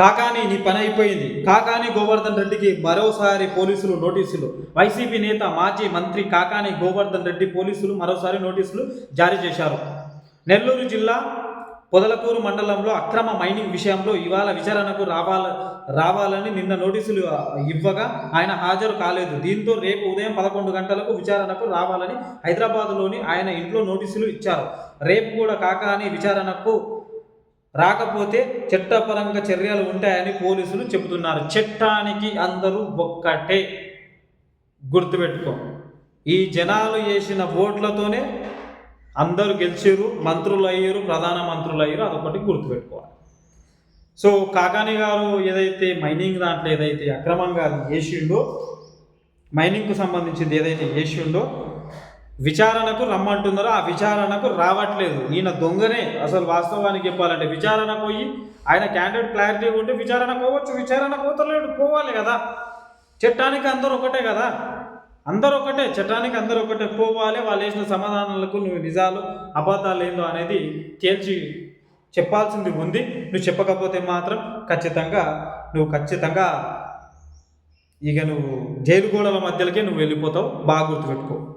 కాకాని నీ పని అయిపోయింది. కాకాని గోవర్ధన్ రెడ్డికి మరోసారి పోలీసులు నోటీసులు. వైసీపీ నేత మాజీ మంత్రి కాకాని గోవర్ధన్ రెడ్డి పోలీసులు మరోసారి నోటీసులు జారీ చేశారు. నెల్లూరు జిల్లా పొదలకూరు మండలంలో అక్రమ మైనింగ్ విషయంలో ఇవాళ విచారణకు రావాల రావాలని నిన్న నోటీసులు ఇవ్వగా ఆయన హాజరు కాలేదు. దీంతో రేపు ఉదయం పదకొండు గంటలకు విచారణకు రావాలని హైదరాబాద్లోని ఆయన ఇంట్లో నోటీసులు ఇచ్చారు. రేపు కూడా కాకాని విచారణకు రాకపోతే చట్టపరంగా చర్యలు ఉంటాయని పోలీసులు చెబుతున్నారు. చట్టానికి అందరూ ఒక్కటే గుర్తుపెట్టుకో. ఈ జనాలు వేసిన ఓట్లతోనే అందరూ గెలిచారు మంత్రులు అయ్యారు ప్రధాన మంత్రులు అయ్యారు అదొకటి గుర్తుపెట్టుకోవాలి. సో కాకాని గారు ఏదైతే మైనింగ్ దాంట్లో ఏదైతే అక్రమంగా వేసిండో మైనింగ్కు సంబంధించింది ఏదైతే వేసిండో విచారణకు రమ్మంటున్నారో ఆ విచారణకు రావట్లేదు. ఈయన దొంగనే అసలు వాస్తవానికి చెప్పాలంటే విచారణ పోయి ఆయన క్యాండిడేట్ క్లారిటీ ఉంటే విచారణ పోవచ్చు విచారణ పోతలేడు పోవాలి కదా. చట్టానికి అందరూ ఒకటే కదా. అందరూ ఒకటే చట్టానికి అందరూ ఒకటే పోవాలి వాళ్ళు వేసిన సమాధానాలకు నువ్వు నిజాలు అబద్ధాలు ఏందో అనేది తేల్చి చెప్పాల్సింది ఉంది. నువ్వు చెప్పకపోతే మాత్రం ఖచ్చితంగా నువ్వు ఖచ్చితంగా ఇక నువ్వు జైలు గోడల మధ్యలోకే నువ్వు వెళ్ళిపోతావు. బాగా గుర్తుపెట్టుకో.